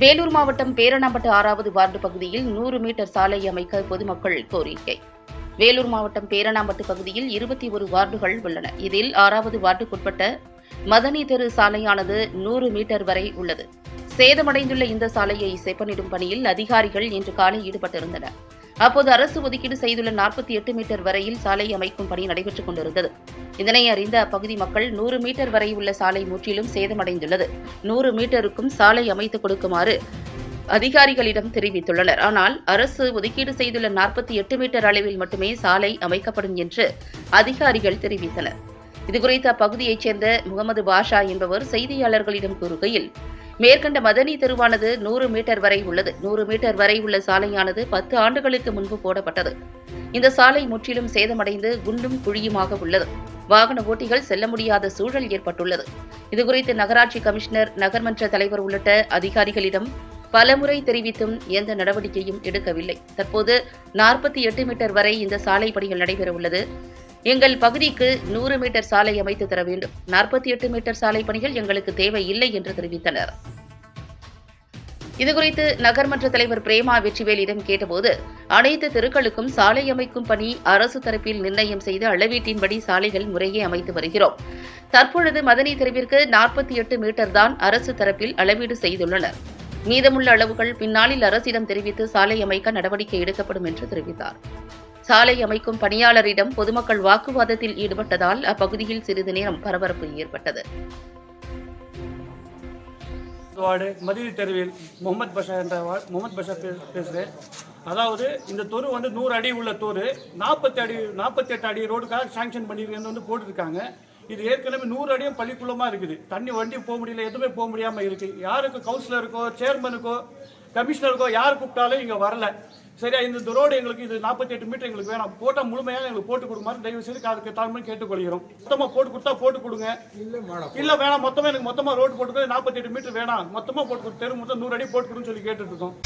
வேலூர் மாவட்டம் பேரணாம்பட்டு ஆறாவது வார்டு பகுதியில் நூறு மீட்டர் சாலை அமைக்க பொதுமக்கள் கோரிக்கை. வேலூர் மாவட்டம் பேரணாம்பட்டு பகுதியில் இருபத்தி ஒரு வார்டுகள் உள்ளன. இதில் ஆறாவது வார்டுக்குட்பட்ட மதனி தெரு சாலையானது நூறு மீட்டர் வரை உள்ளது. சேதமடைந்துள்ள இந்த சாலையை செப்பனிடும் பணியில் அதிகாரிகள் இன்று காலை ஈடுபட்டிருந்தனர். அப்போது அரசு ஒதுக்கீடு செய்துள்ள நாற்பத்தி எட்டு மீட்டர் வரையில் சாலை அமைக்கும் பணி நடைபெற்றுக் கொண்டிருந்தது. இதனை அறிந்த அப்பகுதி மக்கள் நூறு மீட்டர் வரை உள்ள சாலை முற்றிலும் சேதமடைந்துள்ளது. நூறு மீட்டருக்கும் சாலை அமைத்துக் கொடுக்குமாறு அதிகாரிகளிடம் தெரிவித்துள்ளனர். ஆனால் அரசு ஒதுக்கீடு செய்துள்ள நாற்பத்தி எட்டு மீட்டர் அளவில் மட்டுமே சாலை அமைக்கப்படும் என்று அதிகாரிகள் தெரிவித்தனர். இதுகுறித்து அப்பகுதியைச் சேர்ந்த முகமது பாஷா என்பவர் செய்தியாளர்களிடம் கூறுகையில் மேற்கண்ட மதனி தெருவானது நூறு மீட்டர் வரை உள்ளது. நூறு மீட்டர் வரை உள்ள சாலையானது பத்து ஆண்டுகளுக்கு முன்பு போடப்பட்டது. இந்த சாலை முற்றிலும் சேதமடைந்து குண்டும் குழியுமாக உள்ளது. வாகன ஓட்டிகள் செல்ல முடியாத சூழல் ஏற்பட்டுள்ளது. இதுகுறித்து நகராட்சி கமிஷனர் நகர்மன்ற தலைவர் உள்ளிட்ட அதிகாரிகளிடம் பலமுறை தெரிவித்தும் எந்த நடவடிக்கையும் எடுக்கவில்லை. தற்போது நாற்பத்தி எட்டு மீட்டர் வரை இந்த சாலை பணிகள் நடைபெற உள்ளது. எங்கள் பகுதிக்கு நூறு மீட்டர் சாலை அமைத்து தர வேண்டும். நாற்பத்தி எட்டு மீட்டர் சாலை பணிகள் எங்களுக்கு தேவையில்லை என்று தெரிவித்தனர். இதுகுறித்து நகர்மன்ற தலைவர் பிரேமா வெற்றிவேலிடம் கேட்டபோது அனைத்து தெருக்களுக்கும் சாலை அமைக்கும் பணி அரசு தரப்பில் நிர்ணயம் செய்த அளவீட்டின்படி சாலைகள் முறையே அமைத்து வருகிறோம். தற்பொழுது மதனி தெருவிற்கு நாற்பத்தி எட்டு மீட்டர் தான் அரசு தரப்பில் அளவீடு செய்துள்ளனர். மீதமுள்ள அளவுகள் பின்னாளில் அரசிடம் தெரிவித்து சாலை அமைக்க நடவடிக்கை எடுக்கப்படும் என்று தெரிவித்தார். சாலை அமைக்கும் பணியாளரிடம் பொதுமக்கள் வாக்குவாதத்தில் ஈடுபட்டதால் அப்பகுதியில் சிறிது நேரம் பரபரப்பு ஏற்பட்டது. வார்டு மதிய தெருவில் முகமது பஷா என்ற வார்டு முகமது பஷா பே பேசுகிறேன் அதாவது இந்த தொரு வந்து நூறு அடி உள்ள தொரு நாற்பத்தி அடி நாற்பத்தி எட்டு அடி ரோடுக்காக சாங்ஷன் பண்ணியிருக்கேன்னு வந்து போட்டிருக்காங்க. இது ஏற்கனவே நூறு அடியும் பள்ளிக்குள்ளமாக இருக்குது. தண்ணி வண்டி போக முடியல எதுவுமே போக முடியாமல் இருக்குது யாருக்கு கவுன்சிலருக்கோ சேர்மனுக்கோ கமிஷனருக்கோ யார் கூப்பிட்டாலும் இங்கே வரல. சரியா? இந்த ரோடு எங்களுக்கு இது நாற்பத்தி எட்டு மீட்டர் எங்களுக்கு வேணாம். போட்டால் முழுமையாக எங்களுக்கு போட்டு கொடுக்குமாறு தயவு செய்து அதுக்கு தாழ்மை கேட்டுக்கொள்கிறோம். மொத்தமாக போட்டு கொடுத்தா போட்டு கொடுங்க. இல்ல வேணாம். மொத்தமா எனக்கு மொத்தமா ரோடு போட்டு நாற்பத்தி எட்டு மீட்டர் வேணாம். மொத்தமா போட்டு கொடு. தெரு மொத்தம் நூறு அடி போட்டு கொடுன்னு சொல்லி கேட்டுட்டு இருக்கோம்.